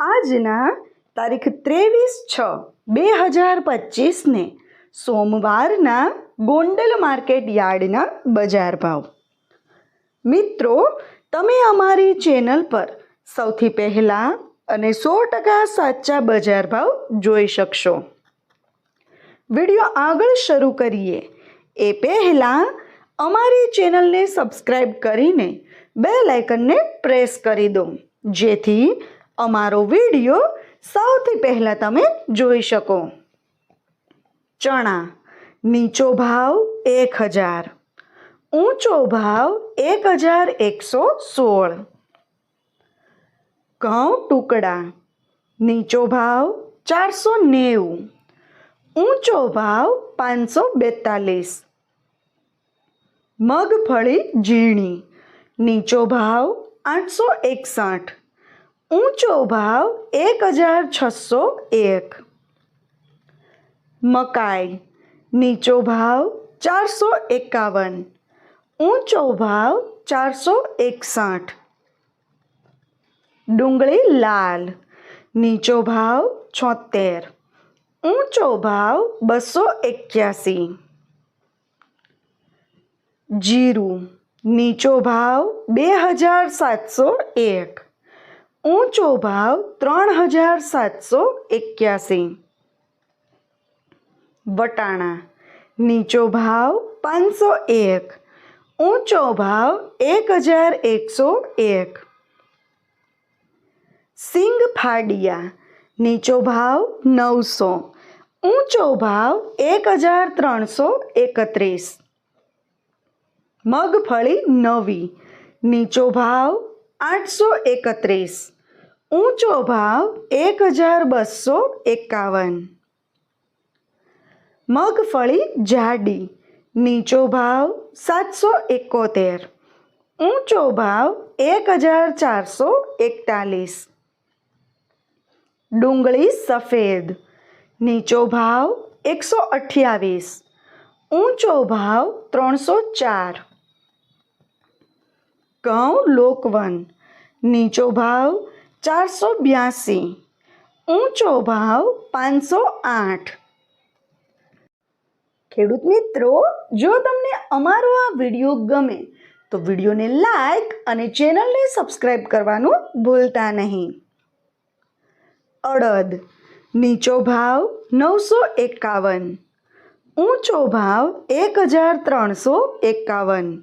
આજના તારીખ ત્રેવીસ છ, બે હજાર પચીસને સોમવારના ગોંડલ માર્કેટ યાર્ડના બજાર ભાવ. મિત્રો, તમે અમારી ચેનલ પર સૌથી પહેલાં અને સો ટકા સાચા બજાર ભાવ જોઈ શકશો. વીડિયો આગળ શરૂ કરીએ. એ પહેલાં અમારી ચેનલને સબસ્ક્રાઈબ કરીને બે લાઇકનને પ્રેસ કરી દો. જેથી અમારો વીડિયો સૌથી પહેલાં તમે જોઈ શકો. ચણા, નીચો ભાવ એક હજાર, ઊંચો ભાવ એક હજાર એકસો સોળ. ઘઉં ટુકડા, નીચો ભાવ ચારસો નેવું, ઊંચો ભાવ પાંચસો બેતાલીસ. મગફળી ઝીણી, નીચો ભાવ આઠસો એકસઠ. ઊંચો ભાવ એક હજાર છસો એક. મકાઈ, નીચો ભાવ ચારસો એકાવન. ઊંચો ભાવ ચારસો એકસઠ. ડુંગળી લાલ, નીચો ભાવ છોતેર. ઊંચો ભાવ બસો એક્યાસી. જીરું, નીચો ભાવ બે હજાર સાતસો એક. ઊંચો ભાવ ત્રણ હજાર સાતસો એક્યાસી. વટાણા, નીચો ભાવ પાંચસો એક. ઊંચો ભાવ એક હજાર એકસો એક. સિંગ ફાડિયા, નીચો ભાવ નવસો. ઊંચો ભાવ એક હજાર ત્રણસો એકત્રીસ. મગફળી નવી, નીચો ભાવ આઠસો એકત્રીસ. ઊંચો ભાવ એક હજાર બસો એકાવન. મગફળી જાડી. નીચો ભાવ સાતસો એકોતેર. ઊંચો ભાવ એક હજાર ચારસો એકતાલીસ. ડુંગળી સફેદ. નીચો ભાવ એકસો અઠ્યાવીસ. ઊંચો ભાવ ત્રણસો ચાર. ઘઉં લોકવન નીચો ભાવ ચારસો બ્યાસી. ઊંચો ભાવ પાંચસો આઠ. ખેડૂત મિત્રો, જો તમને અમારો આ વીડિયો ગમે, તો વિડીયોને લાઈક અને ચેનલને સબસ્ક્રાઈબ કરવાનું ભૂલતા નહીં. અડદ. નીચો ભાવ નવસો એકાવન. ઊંચો ભાવ એક હજાર ત્રણસો એકાવન.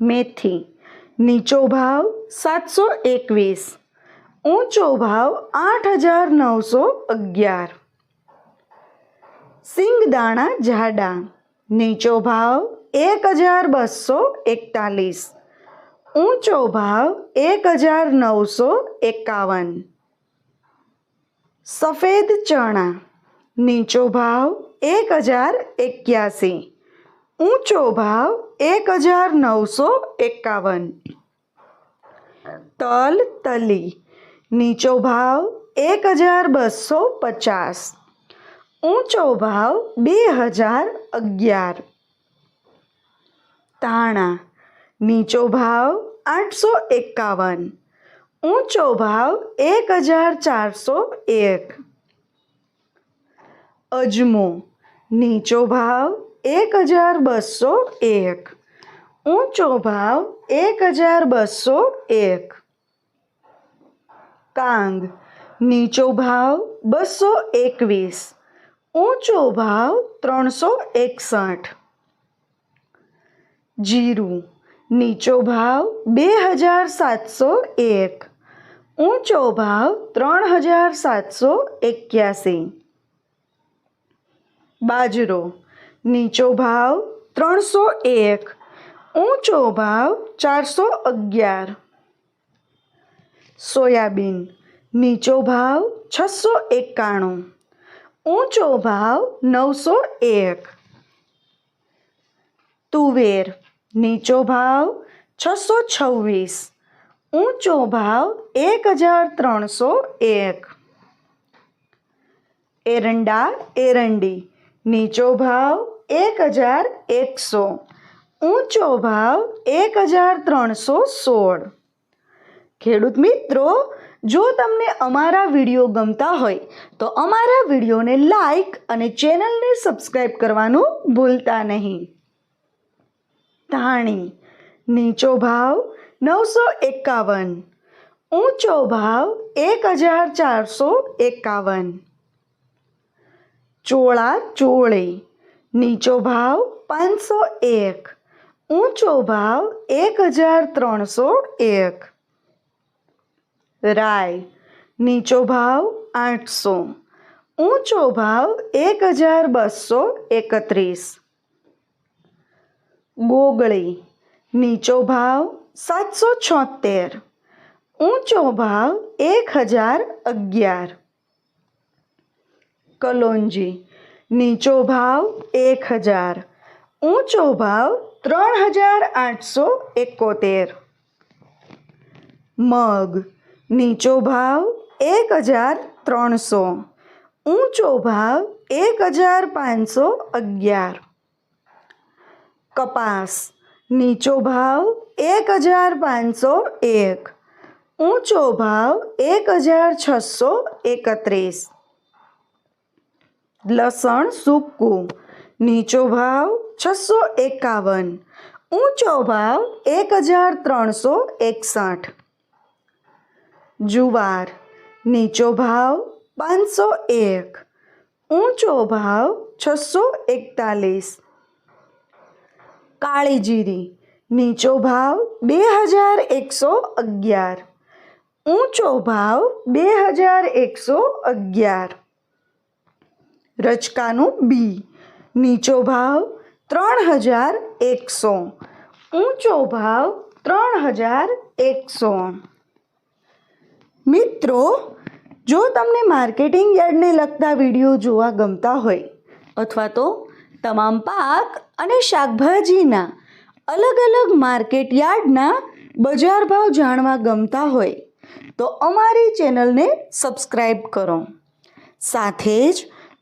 મેથી. નીચો ભાવ સાતસો એકવીસ. ઊંચો ભાવ આઠ હજાર નવસો અગિયાર. સિંગદાણા જાડા. નીચો ભાવ એક હજાર બસો એકતાલીસ. ઊંચો ભાવ એક હજાર નવસો એકાવન. સફેદ ચણા. નીચો ભાવ એક હજાર એક્યાસી. ઊંચો ભાવ એક હજાર નવસો એકાવન. તલ તલી. નીચો ભાવ એક હજાર બસો પચાસ. ઊંચો ભાવ બે હજાર અગિયાર. તાણા. નીચો ભાવ આઠસો એકાવન. ઊંચો ભાવ એક હજાર ચારસો એક. અજમો. નીચો ભાવ એક હજાર બસો એક. ઊંચો ભાવ એક હજાર બસો એક. કાંગ, નીચો ભાવ બસો એકવીસ. ઊંચો ભાવ ત્રણસો એકસઠ. જીરું, નીચો ભાવ બે હજાર સાતસો એક. ઊંચો ભાવ ત્રણ હજાર સાતસો એક્યાસી. બાજરો નીચો ભાવ ત્રણસો એક, ઊંચો ભાવ ચારસો અગિયાર. સોયાબીન, નીચો ભાવ છસો એકાણું, ઊંચો ભાવ નવસો એક. તુવેર, નીચો ભાવ છસો છવ્વીસ, ઊંચો ભાવ એક હજાર ત્રણસો એક. એરંડા, એરંડી, નીચો ભાવ એક હજાર એકસો. ઊંચો ભાવ એક હજાર ત્રણસો સોળ. ખેડૂત મિત્રો, જો તમને અમારા વીડિયો ગમતા હોય, તો અમારા વિડીયોને લાઈક અને ચેનલને સબસ્ક્રાઈબ કરવાનું ભૂલતા નહીં. ધાણી, નીચો ભાવ નવસો એકાવન. ઊંચો ભાવ એક હજાર ચારસો એકાવન. ચોળા ચોળી નીચો ભાવ પાંચસો એક, ઊંચો ભાવ એક હજાર ત્રણસો એક. રાય, નીચો ભાવ આઠસો, ઊંચો ભાવ એક હજાર બસો એકત્રીસ. ગોગળી, નીચો ભાવ સાતસો છોતેર, ઊંચો ભાવ એક હજાર અગિયાર. કલોંજી નીચો ભાવ એક હજાર, ઊંચો ભાવ ત્રણ હજાર આઠસો એકોતેર. મગ, નીચો ભાવ એક હજાર ત્રણસો, ઊંચો ભાવ એક હજાર પાંચસો અગિયાર. કપાસ, નીચો ભાવ એક હજાર પાંચસો એક, ઊંચો ભાવ એક હજાર છસો એકત્રીસ. લસણ સૂકું. નીચો ભાવ છસો એકાવન. ઊંચો ભાવ એક હજાર ત્રણસો એકસઠ. જુવાર. નીચો ભાવ પાંચસો એક. ઊંચો ભાવ છસો એકતાલીસ. કાળી જીરી નીચો ભાવ બે હજાર એકસો અગિયાર. ઊંચો ભાવ બે હજાર એકસો અગિયાર. રચકાનું બી. નીચો ભાવ ત્રણ હજાર એકસો. ઊંચો ભાવ ત્રણ હજાર એકસો. મિત્રો, જો તમને માર્કેટિંગ યાર્ડને લગતા વીડિયો જોવા ગમતા હોય, અથવા તો તમામ પાક અને શાકભાજીના અલગ અલગ માર્કેટ યાર્ડના બજાર ભાવ જાણવા ગમતા હોય, તો અમારી ચેનલને સબસ્ક્રાઈબ કરો. સાથે જ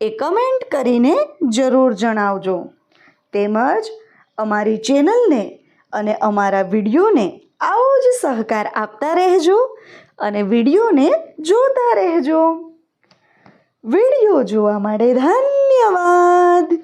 એ કમેન્ટ કરીને જરૂર જણાવજો. તેમજ અમારી ચેનલને અને અમારા વિડીયોને આવો જ સહકાર આપતા રહેજો અને વિડીયોને જોતા રહેજો. વીડિયો જોવા માટે ધન્યવાદ.